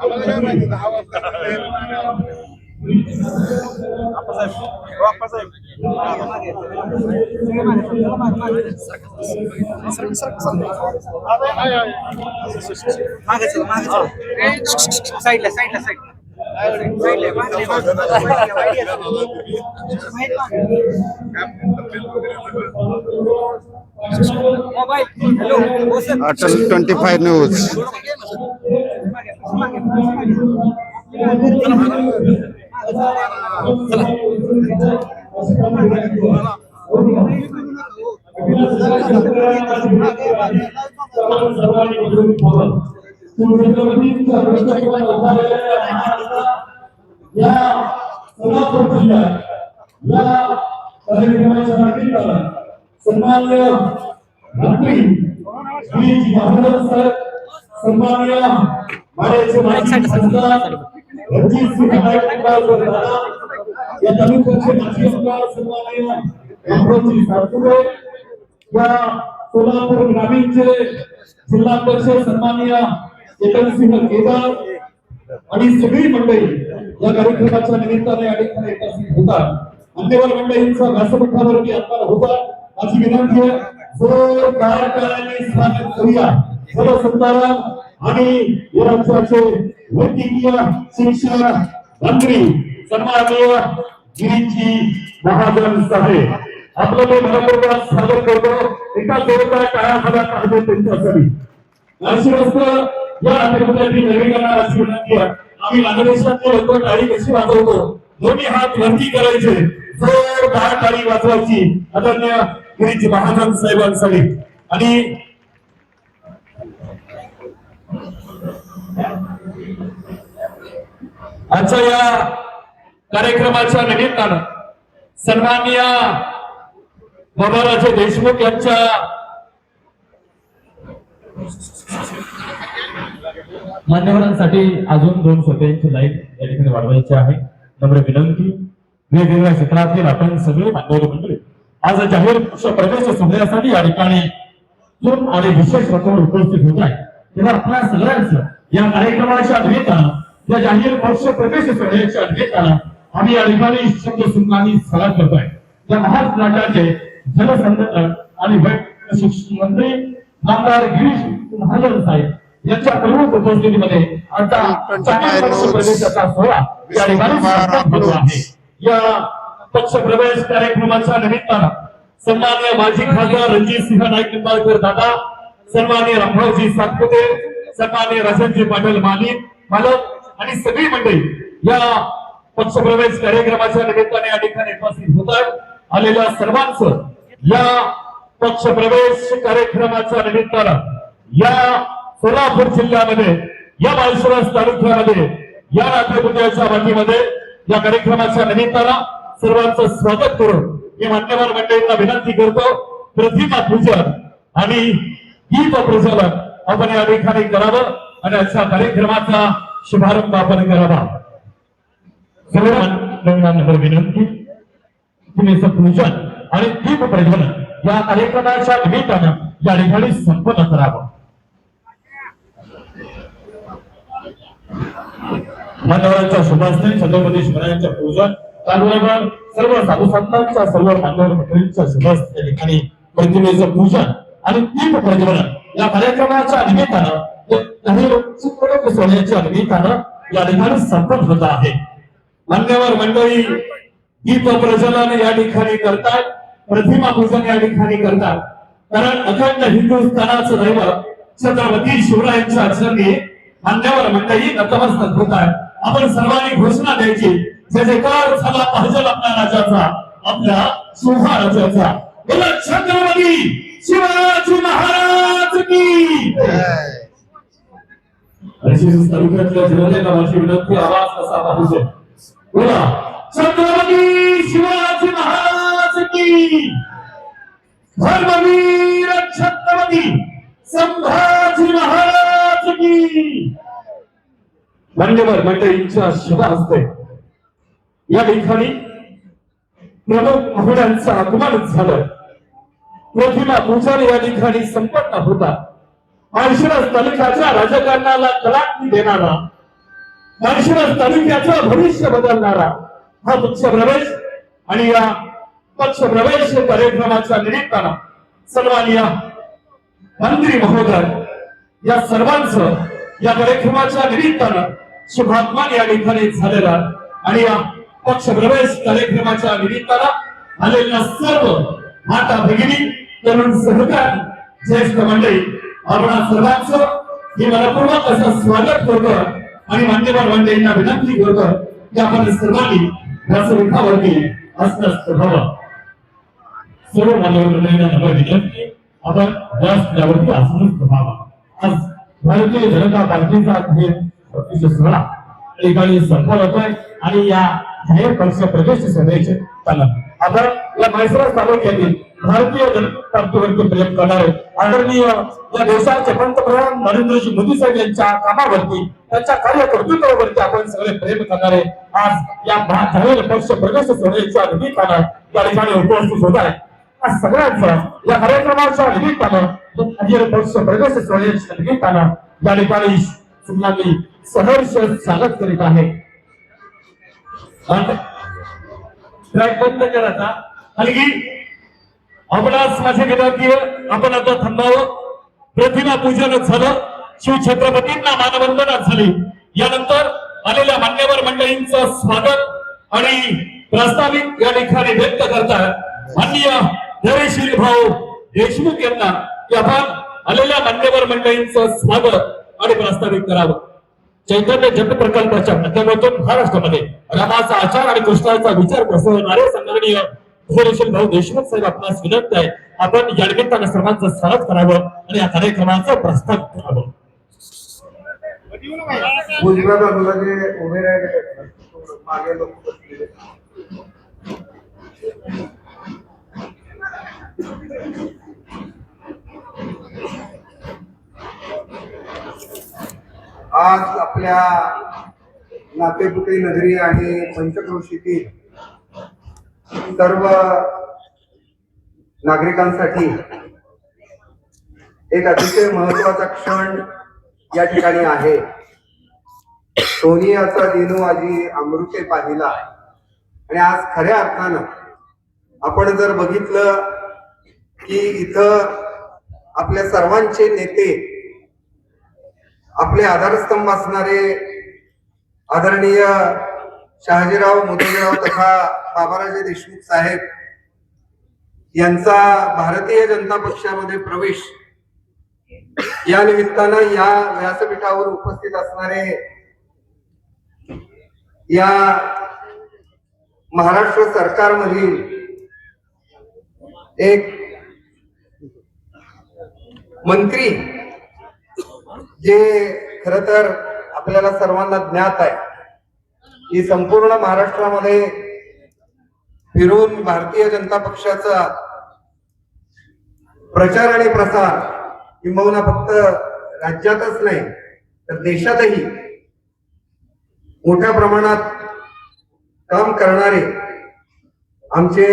आम्हाला काय माहिती दहा वाजता साईडला साईडला mobile Atal twenty five news या सोलापूर जिल्ह्यात या कार्यक्रमाच्या निमित्तानं सन्माननीय मंत्री श्री महाराज साहेब सन्माननीय माड्याचे माजी खासदार रणजित सिंह नाईक माजी आमदार सन्माननीय या सोलापूर ग्रामीणचे सन्माननीय केदार आणि सगळी मंडळी या कार्यक्रमाच्या निमित्ताने या ठिकाणी उपस्थित होतात मान्यवर मंडळींचा व्यासपीठावरती आता होता माझी विनंती आहे जोरदार टाळ्यांनी स्वागत करूया सर्व सत्ताराम आणि या वैद्यकीय शिक्षण मंत्री सन्माननीय गिरीजी महाजन साहेब. आपलं मी मनपूर्वक स्वागत करतो एका जोरदार काळा मला पाहिजे त्यांच्यासाठी. अशी या नाट्यमंडळाची नवीकरणा अशी विनंती आहे. आम्ही बांगलादेशातले लोक टाळी कशी वाजवतो? दोन्ही हात वरती करायचे. जोरदार टाळी वाजवायची. आदरणीय गिरीजी महाजन साहेबांसाठी. आणि आजच्या या कार्यक्रमाच्या निमित्तानं सन्माननीय बाबाराजे देशमुख यांच्या मान्यवरांसाठी अजून दोन श्रोत्यांची लाइट या ठिकाणी वाढवायची आहे. नम्र विनंती. वेगवेगळ्या क्षेत्रातील आपण सगळे मान्यवर मंडळी आज जाहीर प्रवेश सोहळ्यासाठी या ठिकाणी आणि विशेष रकम उपस्थित होत आहे. तेव्हा आपल्या सगळ्यांचं या कार्यक्रमाच्या अभिनेता या जाहीर पक्ष प्रदेश सोहळ्याच्या निमित्तानं आम्ही या ठिकाणी शब्द सुखानी सलाह करतोय. या महाराष्ट्राचे जलसंधारण आणि वैद्यकीय शिक्षण मंत्री नामदार गिरीश महाजन साहेब यांच्या प्रमुख उपस्थितीमध्ये आता जाहीर पक्ष प्रवेशाचा सोहळा या ठिकाणी होतो आहे. या पक्ष प्रवेश कार्यक्रमाच्या निमित्तानं सन्मान्य माजी खासदार रणजित सिंह नाईक निंबाळकर दादा सन्मान्य रामभाऊजी सातपुते सन्मान्य राजनजी पाटील माली मालक आणि सगळी मंडळी या पक्ष प्रवेश कार्यक्रमाच्या निमित्ताने या ठिकाणी उपस्थित होत आहेत आलेल्या सर्वांचं या पक्ष प्रवेश कार्यक्रमाच्या निमित्तानं या सोलापूर जिल्ह्यामध्ये या माळशिरस तालुक्यामध्ये या नाट्यपुतळ्याच्या वाटीमध्ये या कार्यक्रमाच्या निमित्तानं सर्वांचं स्वागत करून मी मान्यवर मंडळींना विनंती करतो. प्रतिमा पूजन आणि गीत प्रज्वलन आपण या ठिकाणी करावं आणि अशा कार्यक्रमाचा शुभारंभ आपण करावा. सर्व विनंती. तुम्ही पूजन आणि दीप प्रज्वलन या कार्यक्रमाच्या निमित्तानं या ठिकाणी संपन्न करावं. मान्यवरांच्या शुभासने छत्रपती शिवरायांच्या पूजन त्याचबरोबर सर्व साधू संतांच्या सर्व मान्यवर मंडळींच्या शुभासने या ठिकाणी प्रतिमेचं पूजन आणि दीप प्रज्वलन या कार्यक्रमाच्या निमित्तानं काही चित्रपट सोहळ्याच्या निमित्तानं या ठिकाणी संपत होत आहे. मान्यवर मंडळी दीप प्रज्वलन या ठिकाणी करतात प्रतिमा पूजन या ठिकाणी करतात. कारण अखंड हिंदुस्थानाचं दैवत छत्रपती शिवरायांच्या चरणी मान्यवर मंडळी नतमस्तक होत आहे. आपण सर्वांनी घोषणा द्यायची जय जयकार झाला पाहिजे आपल्या राजाचा आपल्या सुहा राजाचा बोला छत्रपती शिवाजी महाराज की अशी तालुक्यातल्या जनतेला माझी विनंती आवाज कसा पाहिजे बोला. छत्रपती शिवाजी महाराज की. धर्मवीर छत्रपती संभाजी महाराज की. मान्यवर मंडळींच्या म्हणजे शुभ हस्ते या ठिकाणी प्रमुख महोदयांचं आगमन झालं. प्रतिमा पूजन या ठिकाणी संपन्न होता माळशिरस तालुक्याच्या राजकारणाला कलाटणी देणारा. माळशिरस तालुक्याचं भविष्य बदलणारा हा पक्ष प्रवेश आणि या पक्ष प्रवेश कार्यक्रमाच्या निमित्तानं सन्माननीय मंत्री महोदय या सर्वांचं या कार्यक्रमाच्या निमित्तानं शुभात्मान या ठिकाणी झालेला आणि या पक्ष प्रवेश कार्यक्रमाच्या निमित्तानं आलेल्या सर्व माता भगिनी तरुण सहकारी ज्येष्ठ मंडळी आपण सर्वांचं हे मनपूर्वक असं स्वागत करतो आणि मान्यवर मंडळींना विनंती करतो की आपण सर्वांनी व्यासपीठावरती असण्यास व्हावं सर्व मान्यवर मंडळींना नम्र विनंती. आपण व्यासपीठावरती असणच व्हावा. आज भारतीय जनता पार्टीचा हे अतिशय सोहळा ठिकाणी संपन्न होतोय आणि या जाहीर पक्ष प्रदेश सभेचे चालक आपण या म्हैसराज तालुक्यातील भारतीय जनता पार्टीवरती प्रेम करणारे आदरणीय या देशाचे पंतप्रधान नरेंद्रजी मोदी साहेब यांच्या कामावरती त्यांच्या कार्यकर्तृत्वावरती आपण सगळे प्रेम करणारे आज या भा- पक्ष प्रदेश सभेच्या निमित्तानं या ठिकाणी उपस्थित होत आहे. आज सगळ्यांचं या कार्यक्रमाच्या निमित्तानं जाहीर पक्ष प्रदेश सभेच्या निमित्तानं या ठिकाणी मी सहर्ष स्वागत करीत आहे. ट्रॅक बंद करायचा हलगी. आपणास माझी विनंती आहे, आपण आता थांबावं. प्रतिमा पूजन झालं. शिवछत्रपतींना मानवंदना झाली. यानंतर आलेल्या मान्यवर मंडळींचं स्वागत आणि प्रस्तावित या ठिकाणी व्यक्त करतात माननीय धैर्यशील भाऊ देशमुख यांना. की आपण आलेल्या मान्यवर मंडळींचं स्वागत आणि प्रस्तावित करावं. चैतन्य जन प्रकल्पाच्या माध्यमातून महाराष्ट्रामध्ये रामाचा आचार आणि कृष्णाचा विचार प्रसवणारे संघटनीय धैर्यशील भाऊ देशमुख साहेब आपणास विनंती आहे आपण या निमित्तानं सर्वांचं स्वागत करावं आणि या कार्यक्रमाचं प्रस्ताव करावं. उजव्या बाजूला जे उभे राहिले मागे लोक आज आपल्या नातेपुते नगरी आणि पंचक्रोशीतील सर्व नागरिकांसाठी एक अतिशय महत्त्वाचा क्षण या ठिकाणी आहे. सोनियाचा दिनू आजी अमृते पाहिला. आणि आज खऱ्या अर्थानं आपण जर बघितलं की इथं आपल्या सर्वांचे नेते आपले आधारस्तंभ असणारे आदरणीय शहाजीराव मोदीराव तथा बाबाराजे देशमुख साहेब यांचा भारतीय जनता पक्षामध्ये प्रवेश या निमित्तानं या व्यासपीठावर उपस्थित असणारे या महाराष्ट्र सरकारमधील एक मंत्री जे खर तर आपल्याला सर्वांना ज्ञात आहे की संपूर्ण महाराष्ट्रामध्ये फिरून भारतीय जनता पक्षाचा प्रचार आणि प्रसार किंबहुना फक्त राज्यातच नाही तर देशातही मोठ्या प्रमाणात काम करणारे आमचे